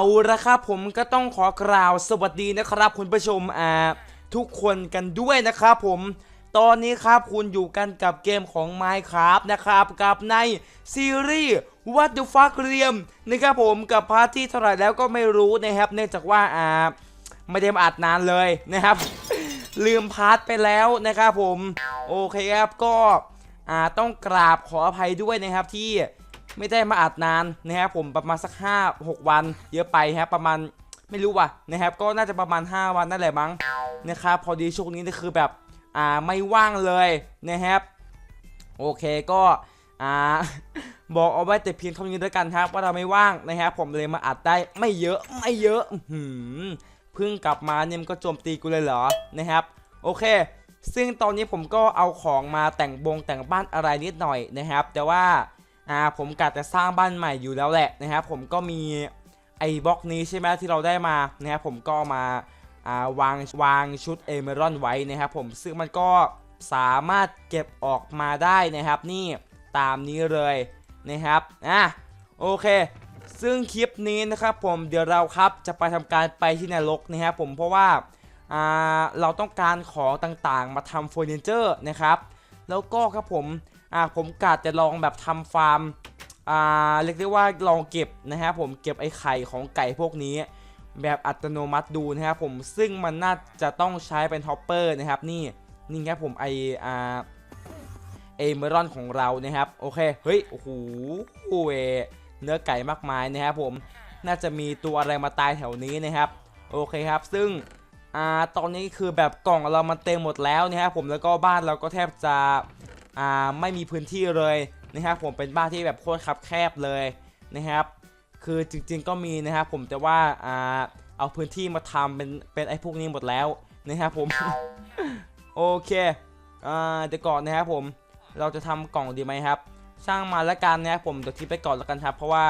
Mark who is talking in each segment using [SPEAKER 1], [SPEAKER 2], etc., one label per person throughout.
[SPEAKER 1] เอาละครับผมก็ต้องขอกล่าวสวัสดีนะครับคุณผู้ชมอ่าทุกคนกันด้วยนะครับผมตอนนี้ครับคุณอยู่กันกับเกมของ Minecraft นะครับกับในซีรีส์ What the fuck เรียมนะครับผมกับพาร์ทที่เท่าไหร่แล้วก็ไม่รู้นะครับเนื่องจากว่าอ่าไม่ได้มาอัดนานเลยนะครับ ลืมพาร์ทไปแล้วนะครับผม โอเคครับก็อ่าต้องกราบขออภัยด้วยนะครับที่ ไม่ได้มาอัดนานนะครับผมประมาณสัก 5 6 วัน เยอะไปครับประมาณไม่รู้ว่ะนะครับ ก็น่าจะประมาณ 5 วันนั่นแหละมั้งนะครับพอดีช่วงนี้นี่คือแบบอ่าไม่ว่างเลยนะครับโอเคก็อ่าบอกเอาไว้แต่เพียงเท่านี้แล้วกันครับ ว่าเราไม่ว่างนะครับผมเลยมาอัดได้ไม่เยอะไม่เยอะหือเพิ่งกลับมาเนี่ยมันก็โจมตีกูเลยเหรอนะครับ โอเค ซึ่งตอนนี้ผมก็เอาของมาแต่งบงแต่งบ้านอะไรนิดหน่อยนะครับ แต่ว่า อ่าผมกะจะสร้างบ้านใหม่อยู่แล้วแหละนะครับผมก็มีไอ้บล็อกนี้ใช่ไหมที่เราได้มานะครับผมก็มาอ่าวางวางชุดเอเมอรอนไว้นะครับผมซึ่งมันก็สามารถเก็บออกมาได้นะครับนี่ตามนี้เลยนะครับอะโอเค ซึ่งคลิปนี้นะครับผมเดี๋ยวเราครับจะไปทำการไปที่นรกนะครับผมเพราะว่าอ่าเราต้องการของต่างๆ มาทำเฟอร์นิเจอร์นะครับ แล้วก็ครับผม อ่าผมกะจะลองแบบทำฟาร์มอ่าเรียกได้ว่าลองเก็บนะครับผมเก็บไอ้ไข่ของไก่พวกนี้ แบบอัตโนมัติดูนะครับผมซึ่งมันน่าจะต้องใช้เป็นท็อปเปอร์นะครับนี่นี่ครับผมไออ่าเอเมอรอนของเรานะครับโอเคเฮ้ยโอ้โหเวเนื้อไก่มากมายนะครับผมน่าจะมีตัวอะไรมาตายแถวนี้นะครับโอเคครับซึ่งอ่าตอนนี้คือแบบกล่องเรามันเต็มหมดแล้วนะครับผมแล้วก็บ้านเราก็แทบจะ อ่าไม่มีพื้นที่เลยนะครับผมเป็นบ้านที่แบบโคตรคับแคบเลยนะครับ คือจริงๆก็มีนะครับผมแต่ว่าอ่าเอาพื้นที่มาทำเป็นเป็นไอ้พวกนี้หมดแล้วนะครับผมโอเคอ่าเดี๋ยวก่อนนะครับผมเราจะทำกล่องดีไหมครับช่างมาแล้วกันนะครับผมเดี๋ยวทิ้งไปก่อนแล้วกันครับ เพราะว่า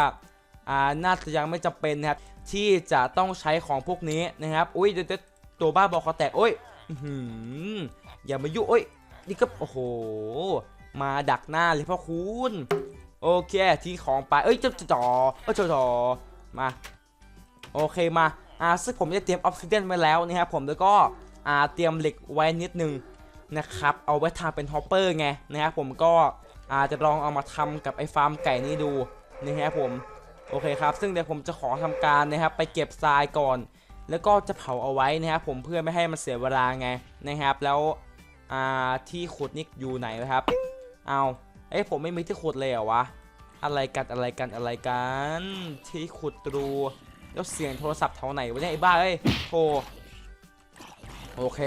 [SPEAKER 1] อ่าน่าจะยังไม่จำเป็นนะครับที่จะต้องใช้ของพวกนี้นะครับ อุ้ยเดี๋ยวตัวบ้าบอคอแตกโอ้ยอื้อหืออย่ามายุ่งโอ้ย นี่ก็โอ้โห มาดักหน้าเลยพ่อคุณโอเคทิ้งของไปเอ้ยเจ้าจ่อเอ้ยจ่อมาโอเคมาอ่าซึ่งผมจะเตรียมออฟซิเดนไว้แล้วนะครับผมแล้วก็อ่าเตรียมเหล็กไว้นิดนึงนะครับเอาไว้ทำเป็นฮอปเปอร์ไงนะครับผมก็อาจจะลองเอามาทำกับไอ้ฟาร์มไก่นี้ดูนะครับผมโอเคครับ ซึ่งเดี๋ยวผมจะขอทำการนะครับ ไปเก็บทรายก่อน แล้วก็จะเผาเอาไว้นะครับผมเพื่อไม่ให้มันเสียเวลาไงนะครับ แล้ว อ่าที่ขุดนี่อยู่ไหนวะครับ เอาเอ้ยผมไม่มีที่ขุดเลยเหรอวะ อะไรกันอะไรกันอะไรกัน ที่ขุดรู แล้วเสียงโทรศัพท์เท่าไหนวะเนี่ยไอ้บ้าเอ้ยโทรโอเค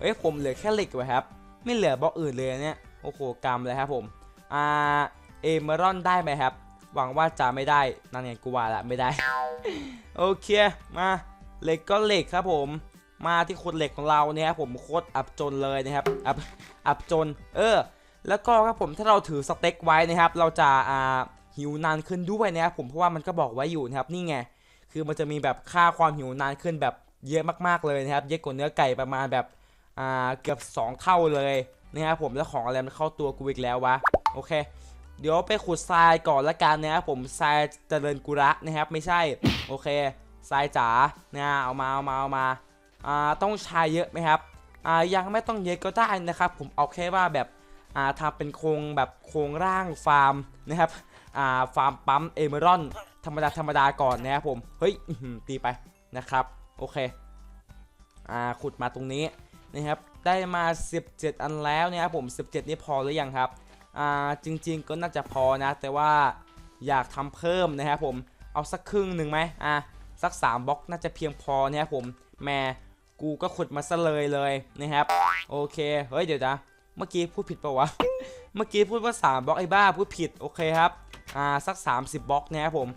[SPEAKER 1] เอ้ยผมเหลือแค่เหล็กไว้ครับ ไม่เหลือบล็อกอื่นเลยเนี่ย โอ้โหกรรมเลยครับผม อ่า เอเมอรอนได้ไหมครับ หวังว่าจะไม่ได้ นั่นไงกูว่าละไม่ได้ โอเค มา เหล็กก็เหล็กครับผม มาที่ขุดเหล็กของเราเนี่ยครับผมโคตรอับจนเลยนะครับอับอับจน เออ แล้วก็ครับผมถ้าเราถือสเต็กไว้นะครับ เราจะอ่าหิวนานขึ้นด้วยนะครับผมเพราะว่ามันก็บอกไว้อยู่นะครับนี่ไงคือมันจะมีแบบค่าความหิวนานขึ้นแบบเยอะมากๆเลยนะครับ เยอะกว่าเนื้อไก่ประมาณแบบอ่าเกือบ 2 เท่าเลยนะครับผมแล้วของอะไรมันเข้าตัวกูอีกแล้ววะโอเค เดี๋ยวไปขุดทรายก่อนละกันนะครับผมทรายเจริญกุระนะครับ ไม่ใช่โอเคทรายจ๋านะเอามาเอามาเอามาอ่า ต้องใช้เยอะไหมครับยังไม่ต้องเยอะก็ได้นะครับ ผมเอาแค่ว่าแบบทำเป็นโครงแบบโครงร่างฟาร์มนะครับฟาร์มปั๊มเอเมอรอนธรรมดาธรรมดาก่อนนะครับผมเฮ้ยตีไปนะครับโอเคอขุดมาตรงนี้นะครับได้มา 17 อันแล้วนะครับผม 17 นี่พอหรือยังครับจริง ๆ ก็น่าจะพอนะ แต่ว่าอยากทำเพิ่มนะครับผมเอาสักครึ่งหนึ่งไหมอะสัก 3บล็อกน่าจะเพียงพอนะครับผมแม่ กูก็ขุดมาซะเลยเลยนะครับ โอเค เฮ้ยเดี๋ยวนะ เมื่อกี้พูดผิดปะวะ เมื่อกี้พูดว่า 3บล็อกไอ้บ้าพูดผิด โอเคครับ อ่าสัก 30บล็อกนะครับผม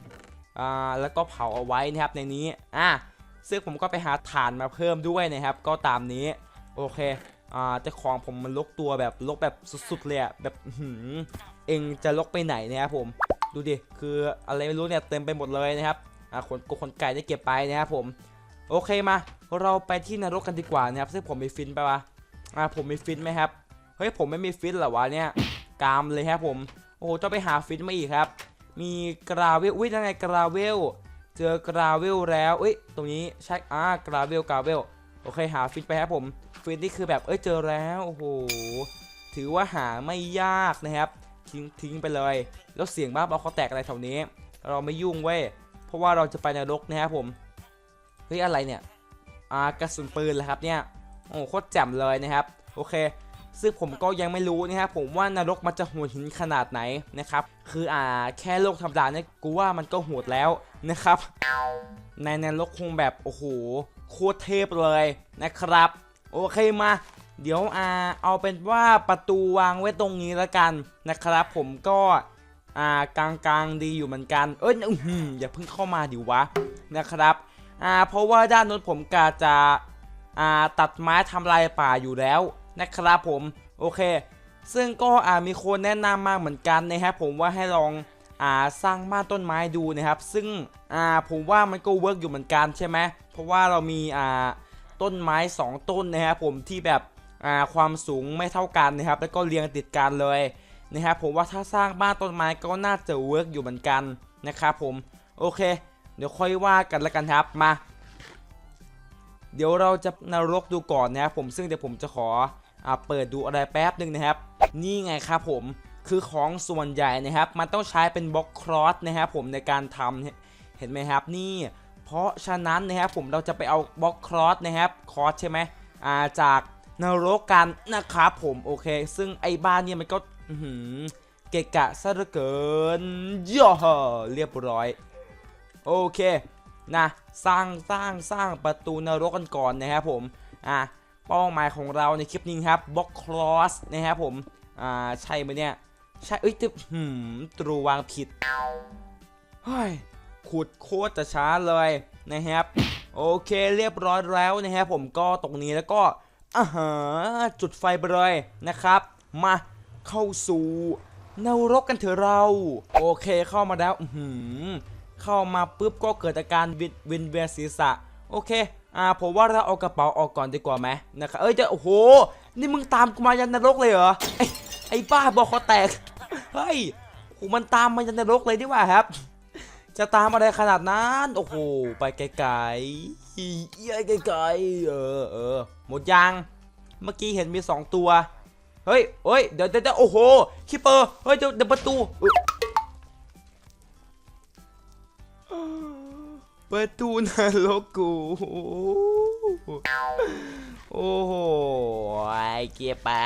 [SPEAKER 1] อ่าแล้วก็เผาเอาไว้นะครับในนี้ อะซึ่งผมก็ไปหาถ่านมาเพิ่มด้วยนะครับ ก็ตามนี้ โอเค อ่าแต่ของผมมันลกตัวแบบลกแบบสุดๆเลยอะแบบอื้อหือเองจะลกไปไหนนะครับผม ดูดิ คืออะไรไม่รู้เนี่ยเต็มไปหมดเลยนะครับ อ่าขนกขนไก่ได้เก็บไปนะครับผม โอเคมา เราไปที่นรกกันดีกว่านะครับซึ่งผมมีฟินไปวะอ่าผมมีฟินไหมครับเฮ้ยผมไม่มีฟินเหรอวะเนี่ยกามเลยครับผมโอ้โหต้องไปหาฟินมาอีกครับ มีกราเวลอุ้ยยังไงกราเวลเจอกราเวลแล้วเอ้ยตรงนี้ใช่อ่ากราเวลกราเวลโอเคหาฟิตไปครับผมฟิตนี่คือแบบเอ้ยเจอแล้วโอ้โหถือว่าหาไม่ยากนะครับ ทิ้งทิ้งไปเลย แล้วเสียงบ้าบอเขาแตกอะไรแถวนี้ เราไม่ยุ่งเว้ยเพราะว่าเราจะไปนรกนะครับผมเฮ้ยอะไรเนี่ย อ่ากระสุนปืนเหรอครับเนี่ยโอ้โคตรแจ่มเลยนะครับโอเค ซึ่งผมก็ยังไม่รู้นะครับผมว่านรกมันจะโหดหินขนาดไหนนะครับคืออ่าแค่โลกธรรมดาเนี่ยกูว่ามันก็โหดแล้วนะครับในนรกคงแบบโอ้โหโคตรเทพเลยนะครับ โอเคมาเดี๋ยวอ่าเอาเป็นว่าประตูวางไว้ตรงนี้แล้วกันนะครับ ผมก็อ่ากลางๆดีอยู่เหมือนกัน เอ้ยอื้อหืออย่าเพิ่งเข้ามาดิวะนะครับ อ่าเพราะว่าด้านนู้นผมกาจะอ่าตัดไม้ทำลายป่าอยู่แล้วนะครับผมโอเค ซึ่งก็อ่ามีคนแนะนำมาเหมือนกันนะครับผมว่าให้ลองอ่าสร้างบ้านต้นไม้ดูนะครับ ซึ่งอ่าผมว่ามันก็เวิร์กอยู่เหมือนกันใช่ไหมเพราะว่าเรามีอ่าต้นไม้ 2 ต้นนะครับผมที่แบบอ่าความสูงไม่เท่ากันนะครับ แล้วก็เรียงติดกันเลยนะครับผมว่าถ้าสร้างบ้านต้นไม้ก็น่าจะเวิร์กอยู่เหมือนกันนะครับผมโอเค เดี๋ยวค่อยว่ากันละกันครับมา เดี๋ยวเราจะนรกดูก่อนนะครับผมซึ่งเดี๋ยวผมจะขออ่าเปิดดูอะไรแป๊บหนึ่งนะครับ นี่ไงครับผมคือของส่วนใหญ่นะครับ มันต้องใช้เป็นบล็อกครอสนะครับผมในการทำเนี่ยเห็นไหมครับนี่ เพราะฉะนั้นนะครับผมเราจะไปเอาบล็อกครอสนะครับครอสใช่ไหมอ่าจากนรกกันนะครับผมโอเค ซึ่งไอ้บ้านเนี่ยมันก็เกะกะซะเหลือเกินย่อเรียบร้อย โอเคนะสร้างสร้างสร้างประตูนรกกันก่อนนะครับผมอะเป้าหมายของเราในคลิปนี้ครับบล็อกคลอสนะครับผมอ่าใช่ไหมเนี่ยใช่เอ้ยตึ๊บหืมตรูวางผิดเฮ้ยขุดโคตรจะช้าเลยนะครับโอเคเรียบร้อยแล้วนะครับผมก็ตรงนี้แล้วก็อ่าฮะจุดไฟไปเลยนะครับ มาเข้าสู่นรกกันเถอะเรา โอเคเข้ามาแล้วอือหือ เข้ามาปุ๊บก็เกิดอาการวินวินเวียนศีรษะโอเคอ่าผมว่าเราเอากระเป๋าออกก่อนดีกว่าไหมนะครับเอ้ยเดี๋ยวโอ้โห นี่มึงตามกูมายันนรกเลยเหรอไอ้ไอ้บ้าบอคอแตกเฮ้ยโหมันตามมายันนรกเลยดีกว่าครับ จะตามอะไรขนาดนั้นโอ้โหไปไกลๆเอี้ไกลๆเออเออหมดยังเมื่อกี้เห็นมีสองตัวเฮ้ยเฮ้ยเดี๋ยวเดี๋ยวโอ้โหคิปเปอร์เฮ้ยเดี๋ยวเดี๋ยวประตู ประตูนรกกู โอ้โหไอ้เกียร์ปลา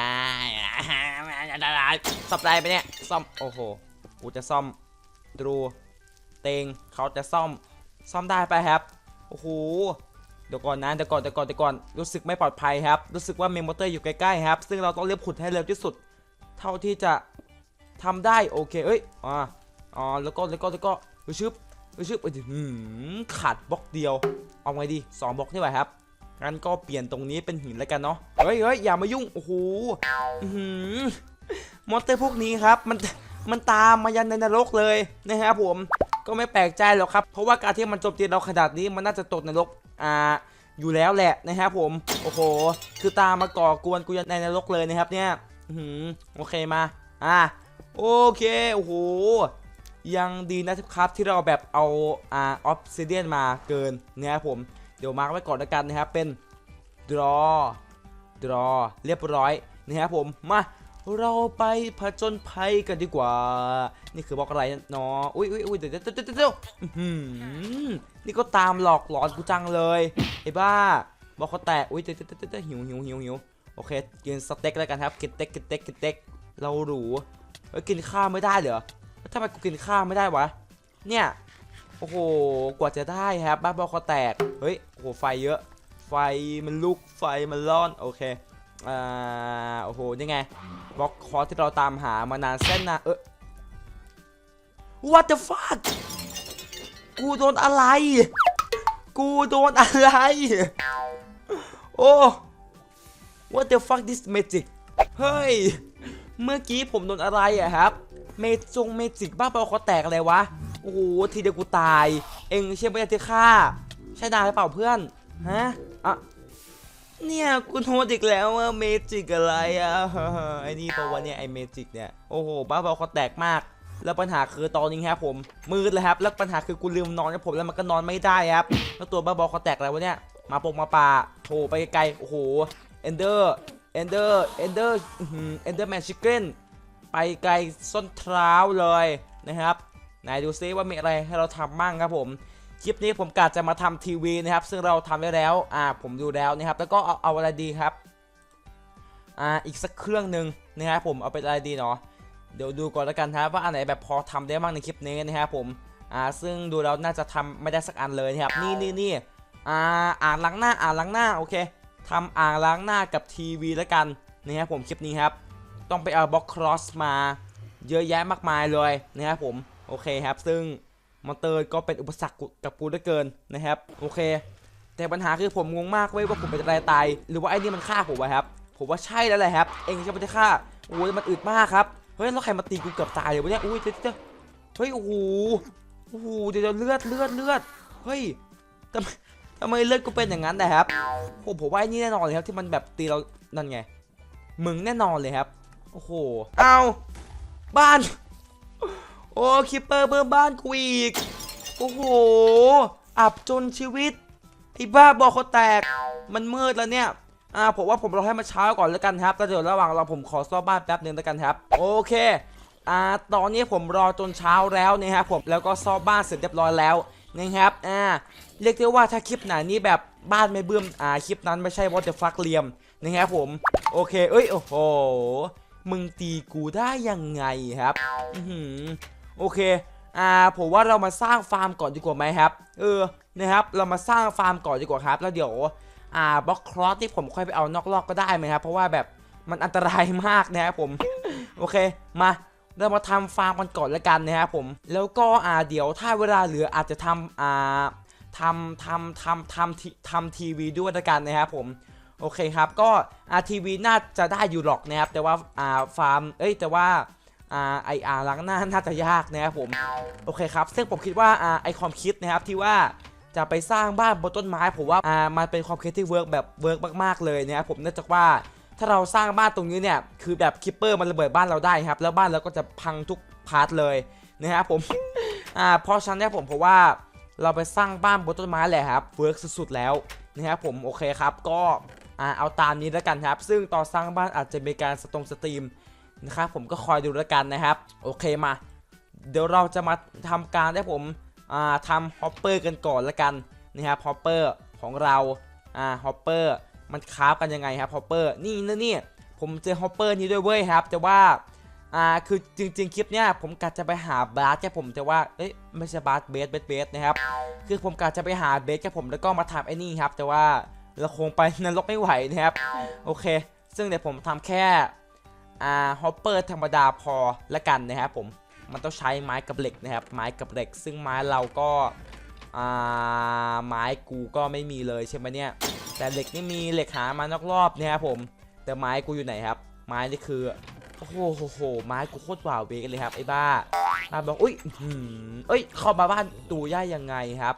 [SPEAKER 1] ซ่อมได้ไหมเนี่ย ซ่อม โอ้โห กูจะซ่อมดูเตงเขาจะซ่อม ซ่อมได้ไปะครับ โอ้โห เดี๋ยวก่อนนะ เดี๋ยวก่อน เดี๋ยวก่อน เดี๋ยวก่อน รู้สึกไม่ปลอดภัยครับ รู้สึกว่าเมมโมเตอร์อยู่ใกล้ๆครับ ซึ่งเราต้องเรียบขุดให้เร็วที่สุด เท่าที่จะทำได้ โอเค เอ้ย อ่าอ๋อแล้วก็ แล้วก็ แล้วก็ชึบ ชื่อไปถึงขาดบล็อกเดียว เอาไงดีสองบล็อกนี่ไหวครับงั้นก็เปลี่ยนตรงนี้เป็นหินแล้วกันเนาะเฮ้ยเฮ้ยอย่ามายุ่งโอ้โหหือมอนเตอร์พวกนี้ครับ มันมันตามมายันในนรกเลยนะครับผมก็ไม่แปลกใจหรอกครับ เพราะว่าการที่มันโจมตีเราขนาดนี้มันน่าจะตกนรกอ่าอยู่แล้วแหละนะครับผมโอ้โห คือตามมาก่อกวนกูยันในนรกเลยนะครับเนี่ยโอเคมาอ่าโอเคโอ้โห ยังดีนะครับที่เราแบบเอาอ่าออฟซิเดียนมาเกินนะครับผม เดี๋ยวมาร์กไว้ก่อนแล้วกันนะครับ เป็น draw draw เรียบร้อยนะครับผมมาเราไปผจญภัยกันดีกว่า นี่คือบล็อกอะไรเนาะอุ้ยอุ้ยอุ้ยเดี๋ยวเดี๋ยวเดี๋ยวเดี๋ยวนี่ก็ตามหลอกหลอนกูจังเลยไอ้บ้าบล็อกเขาแตกอุ้ยเดี๋ยวเดี๋ยวเดี๋ยวเดี๋ยวหิวหิวหิวหิวโอเคกินสเต็กแล้วกันครับกินเต็กกินเต็กกินเต็กเราหรูเฮ้ยกินข้าวไม่ได้เหรอ ทำไมกูกินข้าวไม่ได้วะ เนี่ย โอ้โห กว่าจะได้ครับ บ้าบอคอแตก เฮ้ย โอ้โห ไฟเยอะ ไฟมันลุก ไฟมันร้อน โอเค อ่า โอ้โหนี่ไง บล็อกคอที่เราตามหามานานเส้นนะเออ What the fuck กูโดนอะไร กูโดนอะไร โอ้ What the fuck this magic เฮ้ย เมื่อกี้ผมโดนอะไรอะครับ เมจงเมจิกบ้าเปล่าเขาแตกอะไรวะ โอ้โหทีเดียวกูตาย เองใช่ไหมที่ฆ่า ใช่นาหรือเปล่าเพื่อน ฮะ อะ เนี่ยกูโทษอีกแล้วอะเมจิกอะไรอะไอ้นี่ปะวะเนี่ยไอเมจิกเนี่ย โอ้โหบ้าเปล่าเขาแตกมาก แล้วปัญหาคือตอนนี้ครับผม มืดเลยครับ แล้วปัญหาคือกูลืมนอนครับผมแล้วมันก็นอนไม่ได้ครับ แล้วตัวบ้าบอเขาแตกอะไรวะเนี่ย มาปงมาป่าโผล่ไปไกล โอ้โห เอนเดอร์ เอนเดอร์ เอนเดอร์ เอนเดอร์แมนชิเก้น ไปไกลส้นเท้าเลยนะครับไหนดูซิว่ามีอะไรให้เราทำบ้างครับผมคลิปนี้ผมกะจะมาทำทีวีนะครับ ซึ่งเราทำได้แล้วอ่าผมดูแล้วนะครับ แล้วก็เอาเอาอะไรดีครับอ่าอีกสักเครื่องหนึ่งนะครับผมเอาเป็นอะไรดีเนาะเดี๋ยวดูก่อนแล้วกันครับว่าอันไหนแบบพอทำได้บ้างในคลิปนี้นะครับผมอ่าซึ่งดูแล้วน่าจะทำไม่ได้สักอันเลยนะครับนี่นี่นี่อ่าอ่างล้างหน้าอ่างล้างหน้าโอเคทำอ่างล้างหน้ากับทีวีแล้วกันนะครับผมคลิปนี้ครับ ต้องไปเอาบล็อกครอสมาเยอะแยะมากมายเลยนะครับผมโอเคครับ ซึ่งมอนเตอร์ก็เป็นอุปสรรคกับกูเหลือเกินนะครับโอเค แต่ปัญหาคือผมงงมากเว้ยว่าผมเป็นอะไรตายหรือว่าไอ้นี่มันฆ่าผมวะครับ ผมว่าใช่แล้วแหละครับ เองจะไม่ได้ฆ่าโอ้ยมันอึดมากครับเฮ้ยแล้วใครมาตีกูเกือบตายเลยวะเนี่ยอุ้ยเจ๊เจ๊เฮ้ยโอ้โหโอ้โหเดี๋ยวเลือดเลือดเลือดเฮ้ยทำไมทำไมเลือดกูเป็นอย่างนั้นนะครับผมผมว่าไอ้นี่แน่นอนเลยครับที่มันแบบตีเรานั่นไงมึงแน่นอนเลยครับ โอ้โห เอาบ้าน โอ้คิปเปอร์เบิ่มบ้านกูอีก โอ้โห อับจนชีวิต ไอ้บ้าบอเขาแตก มันมืดแล้วเนี่ย อ่า ผมว่าผมรอให้มันเช้าก่อนแล้วกันครับ แล้วเดี๋ยวระหว่างเราผมขอซ่อมบ้านแป๊บหนึงแล้วกันครับ โอเค อ่า ตอนนี้ผมรอจนเช้าแล้วนะครับผม แล้วก็ซ่อมบ้านเสร็จเรียบร้อยแล้วนะครับ อ่า เรียกได้ว่าถ้าคลิปไหนนี้แบบบ้านไม่เบื่มอ่า คลิปนั้นไม่ใช่วอเตอร์ฟักเลียมนะครับผม โอเค เอ้ย โอ้โห มึงตีกูได้ยังไงครับ อือโอเค อ่า ผมว่าเรามาสร้างฟาร์มก่อนดีกว่าไหมครับ เออ นะครับ เรามาสร้างฟาร์มก่อนดีกว่าครับ แล้วเดี๋ยว อ่า บล็อกครอสที่ผมค่อยไปเอานอกลอกก็ได้ไหมครับ เพราะว่าแบบมันอันตรายมากนะครับผม โอเค มาเรามาทำฟาร์มกันก่อนละกันนะครับผม แล้วก็อ่าเดี๋ยวถ้าเวลาเหลืออาจจะทำอ่าทำทำทำทำทีทำทีวีด้วยละกันนะครับผม โอเคครับก็อาทีวีน่าจะได้อยู่หรอกนะครับแต่ว่าอ่าฟาร์มเอ้ยแต่ว่าอ่าไออ่างล้างหน้าน่าจะยากนะครับผมโอเคครับซึ่งผมคิดว่าอ่าไอความคิดนะครับที่ว่าจะไปสร้างบ้านบนต้นไม้ผมว่าอ่ามันเป็นความคิดที่เวิร์กแบบเวิร์กมากๆเลยนะครับผมเนื่องจากว่าถ้าเราสร้างบ้านตรงนี้เนี่ยคือแบบคิปเปอร์มันระเบิดบ้านเราได้ครับแล้วบ้านเราก็จะพังทุกพาร์ทเลยนะครับผมอ่าเพราะฉะนั้นเนี่ยผมเพราะว่าเราไปสร้างบ้านบนต้นไม้แหละครับเวิร์กสุดๆแล้วนะครับผมโอเคครับก็ อ่าเอาตามนี้แล้วกันครับ ซึ่งตอนสร้างบ้านอาจจะมีการสตรงสตรีมนะครับผมก็คอยดูแล้วกันนะครับ โอเคมา เดี๋ยวเราจะมาทำการได้ผมอ่าทำฮอปเปอร์กันก่อนแล้วกันนะครับฮอปเปอร์ของเราอ่าฮอปเปอร์มันคราฟกันยังไงครับฮอปเปอร์นี่นะนี่ผมเจอฮอปเปอร์นี้ด้วยเว้ยครับ แต่ว่าอ่าคือจริง ๆ คลิปเนี้ยผมกะจะไปหาบาร์สแค่ผมแต่ว่าเอ้ยไม่ใช่บาสเบสเบสเบสนะครับ คือผมกะจะไปหาเบสแค่ผมแล้วก็มาทำไอ้นี่ครับ แต่ว่า เราคงไปนรกไม่ไหวนะครับ โอเค ซึ่งเดี๋ยวผมทำแค่อ่าฮอปเปอร์ธรรมดาพอละกันนะครับผมมันต้องใช้ไม้กับเหล็กนะครับ ไม้กับเหล็ก ซึ่งไม้เราก็อ่าไม้กูก็ไม่มีเลยใช่ไหมเนี่ยแต่เหล็กนี่มีเหล็กหามานอกรอบนะครับผม แต่ไม้กูอยู่ไหนครับ ไม้นี่คือโอ้โหโหโหไม้กูโคตรว้าวเวกันเลยครับไอ้บ้าบ้าบอกอุ้ยเอ้ยเข้ามาบ้านตูย่ายังไงครับ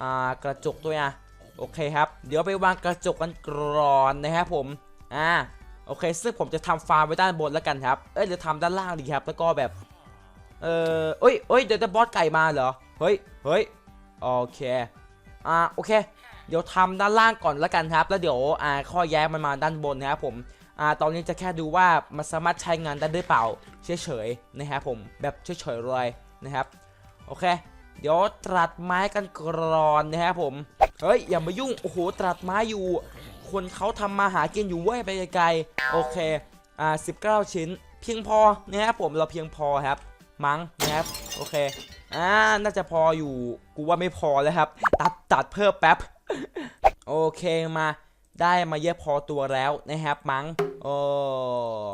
[SPEAKER 1] อ่ากระจกด้วยอะ โอเคครับ เดี๋ยวไปวางกระจกกันก่อนนะครับผม อ่า โอเค ซึ่งผมจะทำฟาร์มไว้ด้านบนแล้วกันครับ เอ้ยหรือทำด้านล่างดีครับ แล้วก็แบบ เออเอ้ยเอ้ยเดี๋ยวจะบอสไก่มาเหรอ เฮ้ย เฮ้ย โอเค อ่า โอเค เดี๋ยวทำด้านล่างก่อนแล้วกันครับ แล้วเดี๋ยว อ่า ข้อแย้มันมาด้านบนนะครับผมอ่าตอนนี้จะแค่ดูว่ามันสามารถใช้งานได้หรือเปล่าเฉยๆนะครับผมแบบเฉยๆเลยนะครับโอเค เดี๋ยวตรัดไม้กันกรอนนะครับผมเฮ้ยอย่ามายุ่งโอ้โหตรัดไม้อยู่ คนเขาทำมาหากินอยู่เว้ยไปไกลๆโอเคอ่า19ชิ้น เพียงพอนะครับผมเราเพียงพอครับ มั้งนะครับโอเคอ่าน่าจะพออยู่กูว่าไม่พอแล้วครับ ตัดตัดเพิ่มแป๊บโอเคมาได้มาเยอะพอตัวแล้วนะครับมั้งโอ้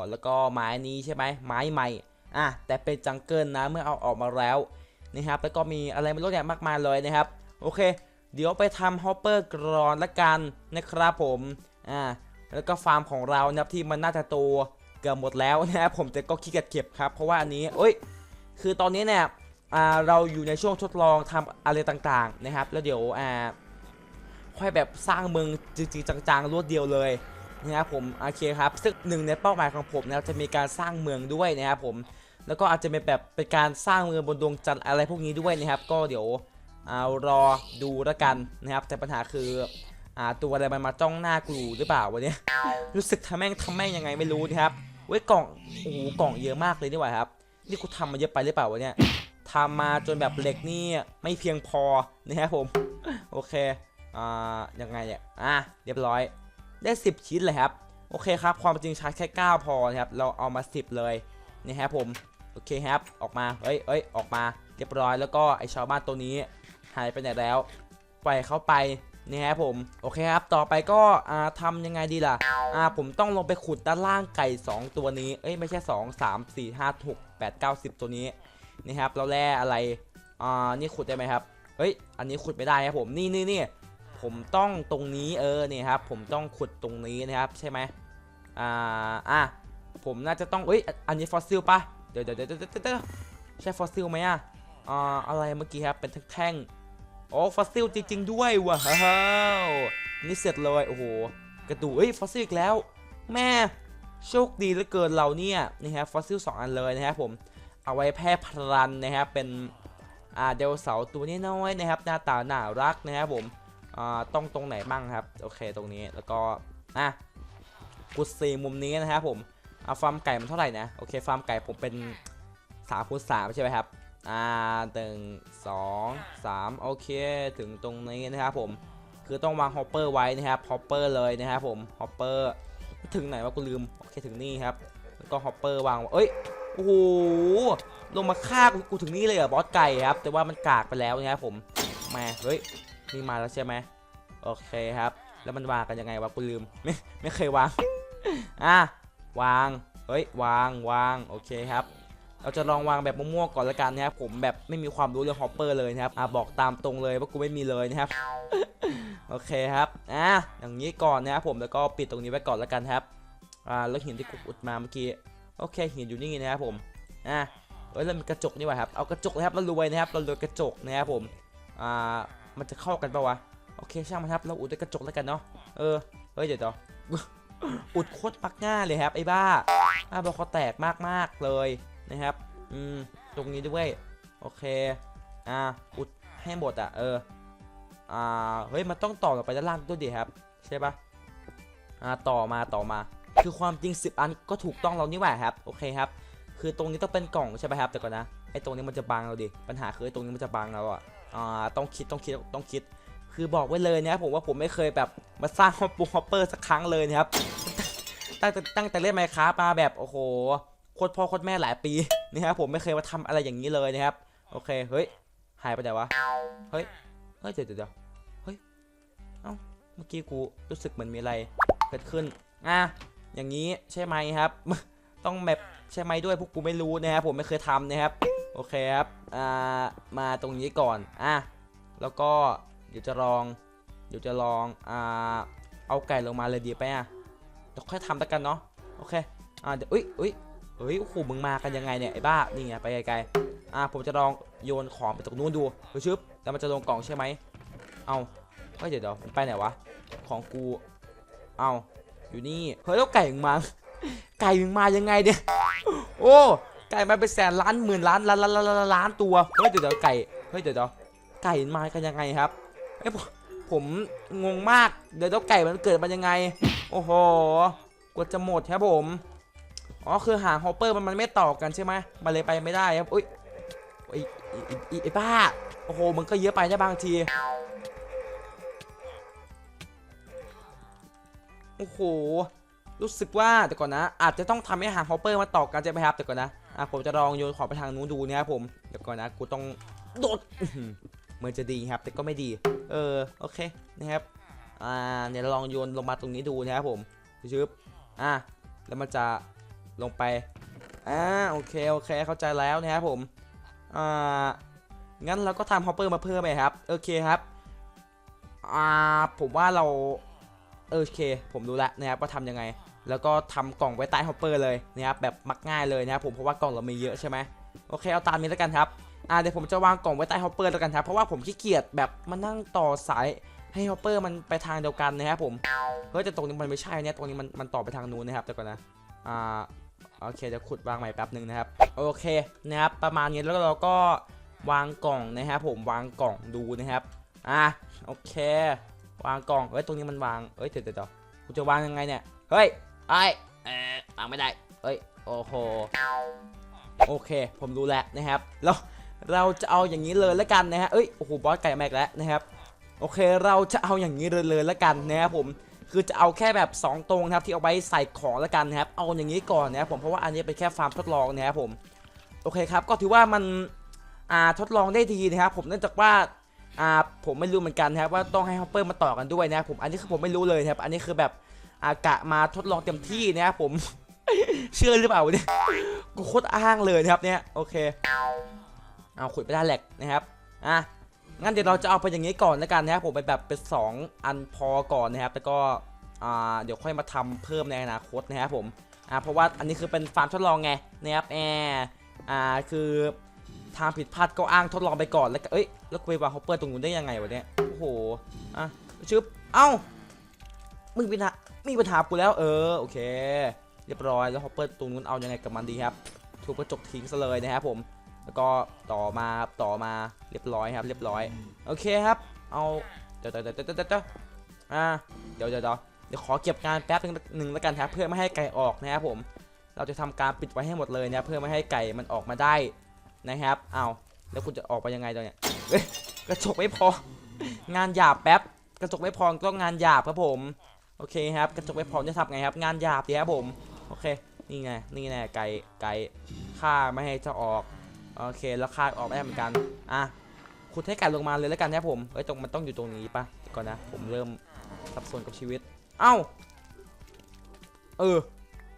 [SPEAKER 1] แล้วก็ไม้นี้ใช่ไหมไม้ใหม่อะแต่เป็นจังเกิลนะเมื่อเอาออกมาแล้ว นะครับแล้วก็มีอะไรไม่รู้เนี่ยมากมายเลยนะครับ โอเค เดี๋ยวไปทำฮอปเปอร์กรอนละกันนะครับผมอ่าแล้วก็ฟาร์มของเรานะครับที่มันน่าจะโตเกือบหมดแล้วนะครับผมแต่ก็ขี้เกียจเก็บครับเพราะว่าอันนี้เอ้ยคือตอนนี้เนี่ยอ่าเราอยู่ในช่วงทดลองทำอะไรต่างๆนะครับ แล้วเดี๋ยวอ่าค่อยแบบสร้างเมืองจริงๆจังๆรวดเดียวเลยนะครับผมโอเคครับซึ่งหนึ่งในเป้าหมายของผมนะจะมีการสร้างเมืองด้วยนะครับผม แล้วก็อาจจะเป็นแบบเป็นการสร้างเมืองบนดวงจันทร์อะไรพวกนี้ด้วยนะครับ ก็เดี๋ยวเอารอดูแล้วกันนะครับ แต่ปัญหาคืออ่าตัวอะไรมันมาจ้องหน้ากูหรือเปล่าวันนี้รู้สึกทำแม่งทำแม่งยังไงไม่รู้นะครับเว้ยกล่องโอ้โหกล่องเยอะมากเลยนี่หว่าครับ นี่กูทำมาเยอะไปหรือเปล่าวะเนี่ยทำมาจนแบบเหล็กนี่ไม่เพียงพอนะครับผมโอเคอ่ายังไงเนี่ยอะเรียบร้อยได้ 10 ชิ้นเลยครับ โอเคครับ ความจริงใช้แค่ 9 พอนะครับ เราเอามา 10 เลยนี่ครับผม โอเคครับ ออกมา เอ้ยเอ้ยออกมา เรียบร้อย แล้วก็ไอชาวบ้านตัวนี้หายไปไหนแล้ว ปล่อยเข้าไปนี่ครับผม โอเคครับ ต่อไปก็อ่าทำยังไงดีล่ะ อ่า ผมต้องลงไปขุดด้านล่างไก่ 2 ตัวนี้ เอ้ย ไม่ใช่ 2 3 4 5 6 8 9 10 ตัวนี้ นี่ครับแล้วแร่อะไร อ่า นี่ขุดได้ไหมครับ เฮ้ย อันนี้ขุดไม่ได้ครับผม นี่นี่นี่ผมต้องตรงนี้ เออ นี่ครับ ผมต้องขุดตรงนี้นะครับ ใช่ไหมอ่า อะ ผมน่าจะต้อง เอ้ย อันนี้ฟอสซิลปะ เดี๋ยวเดี๋ยวเดี๋ยวเดี๋ยวเดี๋ยวใช่ฟอสซิลไหมอะอ่าอะไรเมื่อกี้ครับ เป็นแท่งโอ้ฟอสซิลจริง ๆ ด้วยว้าวนี่เสร็จเลยโอ้โหกระดูกเอ้ยฟอสซิลอีกแล้ว แม่โชคดีเหลือเกินเราเนี่ยนี่ฮะฟอสซิลสองอันเลยนะครับผมเอาไว้แพร่พลันนะครับเป็นอ่าเดลเสาร์ตัวนี้น้อยนะครับ หน้าตาน่ารักนะครับผมอ่าต้องตรงไหนบ้างครับ โอเคตรงนี้แล้วก็อะกุดซีมุมนี้นะครับผม เอาฟาร์มไก่มันเท่าไหร่นะโอเคฟาร์มไก่ผมเป็น3คูณ3ใช่ไหมครับอ่าหนึ่งสองสามโอเคถึงตรงนี้นะครับผมคือต้องวางฮอปเปอร์ไว้นะครับฮอปเปอร์เลยนะครับผมฮอปเปอร์ถึงไหนวะกูลืมโอเคถึงนี่ครับแล้วก็ฮอปเปอร์วางเอ้ยโอ้โหลงมาฆ่ากูถึงนี่เลยเหรอบอสไก่ครับ แต่ว่ามันกากไปแล้วนะครับผมแมาเฮ้ยนี่มาแล้วใช่ไหมโอเคครับ แล้วมันวางกันยังไงวะกูลืมไม่ไม่เคยวางอะ วาง เฮ้ย วาง วาง โอเคครับ เราจะลองวางแบบมั่วๆก่อนละกันนะครับ ผมแบบไม่มีความรู้เรื่องฮอปเปอร์เลยนะครับ อะบอกตามตรงเลยว่ากูไม่มีเลยนะครับ โอเคครับ อะ อย่างนี้ก่อนนะครับผม แล้วก็ปิดตรงนี้ไว้ก่อนละกันครับ อ่า แล้วหินที่กูอุดมาเมื่อกี้ โอเค หินอยู่นี่นะครับผม อะเอ้ยแล้วมีกระจกนี่ว่าครับ เอากระจกนะครับ เรารวยนะครับ เรารวยกระจกนะครับผม อ่า มันจะเข้ากันปะวะ โอเค ช่างมันครับ เราอุดด้วยกระจกแล้วกันเนาะ เออ เฮ้ย เดี๋ยวเดี๋ยว อุดโคตรปักง่าเลยครับไอ้บ้าอ้าบอกเขาแตกมากมากๆเลยนะครับ อืม ตรงนี้ด้วยโอเค อ่า อุดให้หมดอะ เออ อ่า เฮ้ย มันต้องต่อกับไปด้านล่างด้วยดิครับ ใช่ปะอ่า ต่อมา ต่อมา คือความจริง 10 อันก็ถูกต้องเรานี่หว่าครับ โอเคครับ คือตรงนี้ต้องเป็นกล่องใช่ไหมครับ แต่ก่อนนะ ไอ้ตรงนี้มันจะบังเราดิ ปัญหาคือไอ้ตรงนี้มันจะบังเราอะ อ่า ต้องคิด ต้องคิด ต้องคิด คือบอกไว้เลยนะครับผมว่าผมไม่เคยแบบมาสร้างฮอปปูฮอปเปอร์สักครั้งเลยนะครับ ตั้งแต่ตั้งแต่เล่นไมค้ามาแบบโอ้โหโคตรพ่อโคตรแม่หลายปีนะครับผมไม่เคยมาทำอะไรอย่างนี้เลยนะครับ โอเคเฮ้ยหายไปไหนวะเฮ้ยเฮ้ยเดี๋ยวเดี๋ยวเฮ้ยเอ้าเมื่อกี้กูรู้สึกเหมือนมีอะไรเกิดขึ้นอะอย่างนี้ใช่ไหมครับ ต้องแบบใช่ไหมด้วยพวกกูไม่รู้นะครับผมไม่เคยทำนะครับ โอเคครับอ่ามาตรงนี้ก่อนอะแล้วก็ ดี๋ยวจะลอง เดี๋ยวจะลอง อ่า เอาไก่ลงมาเลยดีไปอะเดี๋ยวค่อยทำแล้วกันเนาะ โอเค อ่า เดี๋ยวอุ้ยอุ้ยเฮ้ย โอ้โห มึงมากันยังไงเนี่ยไอ้บ้า นี่ไงไปไกลๆ อ่า ผมจะลองโยนของไปตรงนู้นดูไปชึบแล้วมันจะลงกล่องใช่ไหม เอาเฮ้ยเดี๋ยวเดี๋ยวมันไปไหนวะ ของกู เอาอยู่นี่ เฮ้ยแล้วไก่มึงมา ไก่มึงมายังไงเนี่ย โอ้ไก่มาเป็นแสนล้านหมื่นล้านล้านล้านล้านล้านตัว เฮ้ยเดี๋ยวเดี๋ยวไก่ เฮ้ยเดี๋ยวเดี๋ยวไก่มากันยังไงครับ อ้ยผมผมงงมาก เดี๋ยวเดี๋ยวไก่มันเกิดมายังไง โอ้โหกว่าจะหมดครับผม อ๋อคือหางฮอปเปอร์มันมันไม่ต่อกันใช่ไหมมันเลยไปไม่ได้ครับอุ้ยไอ้ไอ้บ้า โอ้โห มันก็เยอะไปได้บางที โอ้โห รู้สึกว่าแต่ก่อนนะ อาจจะต้องทำให้หางฮอปเปอร์มาต่อกันใช่ไหมครับแต่ก่อนนะ อะผมจะลองโยนของไปทางนู้นดูนะครับผม เดี๋ยวก่อนนะ กูต้องโดด มือนจะดีครับ แต่ก็ไม่ดี เออโอเคนะครับอ่าเนี่ยลองโยนลงมาตรงนี้ดูนะครับผมชึบอะแล้วมันจะลงไปอ่าโอเคโอเคเข้าใจแล้วนะครับผมอ่างั้นเราก็ทำฮอปเปอร์มาเพิ่มไปครับโอเคครับอ่าผมว่าเราโอเค ผมรู้แล้วนะครับว่าทำยังไง แล้วก็ทำกล่องไว้ใต้ฮอปเปอร์เลยนะครับแบบมักง่ายเลยนะครับผมเพราะว่ากล่องเรามีเยอะใช่ไหมโอเคเอาตามนี้แล้วกันครับ อ่าเดี๋ยวผมจะวางกล่องไว้ใต้ฮอปเปอร์แล้วกันครับเพราะว่าผมขี้เกียจแบบมานั่งต่อสายให้ฮอปเปอร์มันไปทางเดียวกันนะครับผมเฮ้ยแต่ตรงนี้มันไม่ใช่เนี่ยตรงนี้มันมันต่อไปทางนู้นนะครับแต่ก่อนนะอ่าโอเคเดี๋ยวขุดวางใหม่แป๊บหนึ่งนะครับโอเคนะครับประมาณนี้แล้วเราก็วางกล่องนะครับผมวางกล่องดูนะครับอะโอเค วางกล่องเอ้ยตรงนี้มันวางเอ้ยเดี๋ยวเดี๋ยวกูจะวางยังไงเนี่ยเฮ้ยไอเออวางไม่ได้เอ้ยโอ้โหโอเค ผมรู้แล้วนะครับแล้ว เราจะเอาอย่างนี้เลยแล้วกันนะฮะเอ้ยโอ้โหบอสไก่แม็กแล้วนะครับโอเคเราจะเอาอย่างนี้เลยเลยแล้วกันนะครับผมคือจะเอาแค่แบบ 2 ตรงนะครับที่เอาไว้ใส่ของแล้วกันนะครับเอาอย่างนี้ก่อนนะครับผมเพราะว่าอันนี้เป็นแค่ฟาร์มทดลองนะครับผมโอเคครับก็ถือว่ามันอ่าทดลองได้ดีนะครับผมเนื่องจากว่าอ่าผมไม่รู้เหมือนกันนะครับว่าต้องให้ฮอปเปอร์มาต่อกันด้วยนะครับผมอันนี้คือผมไม่รู้เลยนะครับอันนี้คือแบบอากะมาทดลองเต็มที่นะครับผมเชื่อหรือเปล่าเนี่ยกูโคตรอ้างเลยนะครับเนี่ยโอเค เอาขุดไปได้แหลกนะครับอะงั้นเดี๋ยวเราจะเอาไปอย่างนี้ก่อนแล้วกันนะครับผมไปแบบเป็น2อันพอก่อนนะครับแล้วก็อ่าเดี๋ยวค่อยมาทำเพิ่มในอนาคตนะครับผมอ่าเพราะว่าอันนี้คือเป็นฟาร์มทดลองไงนะครับแอร์อ่าคือทางผิดพลาดก็อ้างทดลองไปก่อนแล้วก็เอ้ยแล้วกูไปวางฮอปเปอร์ตรงนู้นได้ยังไงวะเนี่ยโอ้โหอะชึบเอ้ามึงมีปัญหามีปัญหากูแล้วเออโอเค เรียบร้อยแล้วฮอปเปอร์ตรงนู้นเอายังไงกับมันดีครับถูกกระจกทิ้งซะเลยนะครับผม แล้วก็ต่อมาครับต่อมาเรียบร้อยครับเรียบร้อย โอเคครับ เอาเดี๋ยวเดี๋ยวเดี๋ยวเดี๋ยวเดี๋ยวอ่าเดี๋ยวเดี๋ยวเดี๋ยวเดี๋ยวขอเก็บงานแป๊บนึงหนึ่งแล้วกันครับ เพื่อไม่ให้ไก่ออกนะครับผม เราจะทำการปิดไว้ให้หมดเลยนะเพื่อไม่ให้ไก่มันออกมาได้นะครับเอาแล้วคุณจะออกไปยังไงตอนเนี้ยเฮ้ยกระจกไม่พอ งานหยาบแป๊บกระจกไม่พอต้องงานหยาบครับผมโอเคครับกระจกไม่พอจะทำไงครับงานหยาบดีครับผมโอเคนี่ไงนี่ไงไก่ไก่ฆ่าไม่ให้จะออก โอเคแล้วคาดออกไม่ได้เหมือนกัน อะขุดให้ไก่ลงมาเลยแล้วกันนะผมเอ้ยตรงมันต้องอยู่ตรงนี้ปะก่อนนะ ผมเริ่มสับสนกับชีวิต เอ้า เออ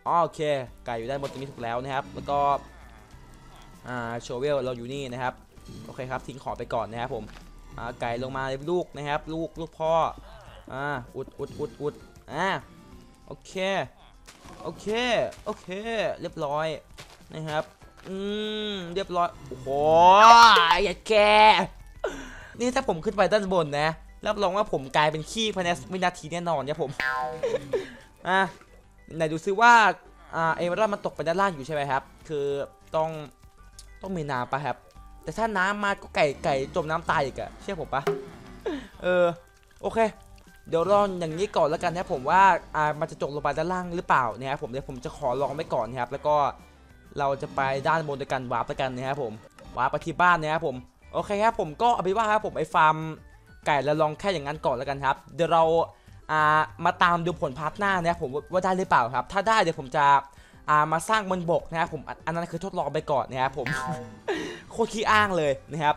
[SPEAKER 1] อ๋อโอเค ไก่อยู่ด้านบนตรงนี้ถูกแล้วนะครับ แล้วก็ อ่าโชเวลเราอยู่นี่นะครับ โอเคครับทิ้งของไปก่อนนะครับผม อ่าไก่ลงมาเลยลูกนะครับ ลูกลูกพ่อ อ่าอุดอุดอุดอุดอ่าโอเค โอเค โอเค เรียบร้อยนะครับ อืมเรียบร้อยโอ้โหอย่าแกนี่ถ้าผมขึ้นไปด้านบนนะรับรองว่าผมกลายเป็นขี้ภายในวินาทีแน่นอนเนี่ยผมอะไหนดูซิว่าอ่าเอเมอรัลมันตกไปด้านล่างอยู่ใช่ไหมครับ คือต้องต้องมีน้ำปะครับ แต่ถ้าน้ำมาก็ไก่ไก่จมน้ำตายอีกอะเชื่อผมปะเออโอเค เดี๋ยวรออย่างนี้ก่อนแล้วกันนะผมว่าอ่ามันจะจบลงไปด้านล่างหรือเปล่านะครับผมเดี๋ยวผมจะขอลองไว้ก่อนนะครับ แล้วก็ เราจะไปด้านบนด้วยกันวาร์ปด้วยกันนะครับผมวาร์ปไปที่บ้านนะครับผมโอเคครับผมก็เอาไปนว่าครับผมไอ้ฟาร์มไก่แล้วลองแค่อย่างนั้นก่อนแล้วกันครับเดี๋ยวเราอ่ามาตามดูผลพาร์ทหน้านะครับผมว่าได้หรือเปล่าครับ ถ้าได้เดี๋ยวผมจะอ่ามาสร้างบนบกนะครับผมอันนั้นคือทดลองไปก่อนนะครับผมโคตรขี้อ้างเลยนะครับ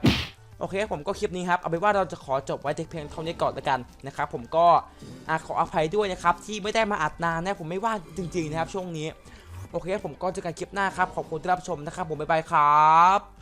[SPEAKER 1] โอเคผมก็คลิปนี้ครับเอาเป็นว่าเราจะขอจบไว้เพียงเท่านี้ก่อนแล้วกันนะครับผมก็อขออภัยด้วยนะครับที่ไม่ได้มาอัดนานนะผมไม่ว่าจริงๆนะครับช่วงนี้ โอเคผมก็เจอกันคลิปหน้าครับ ขอบคุณที่รับชมนะครับผมบ๊ายบายครับ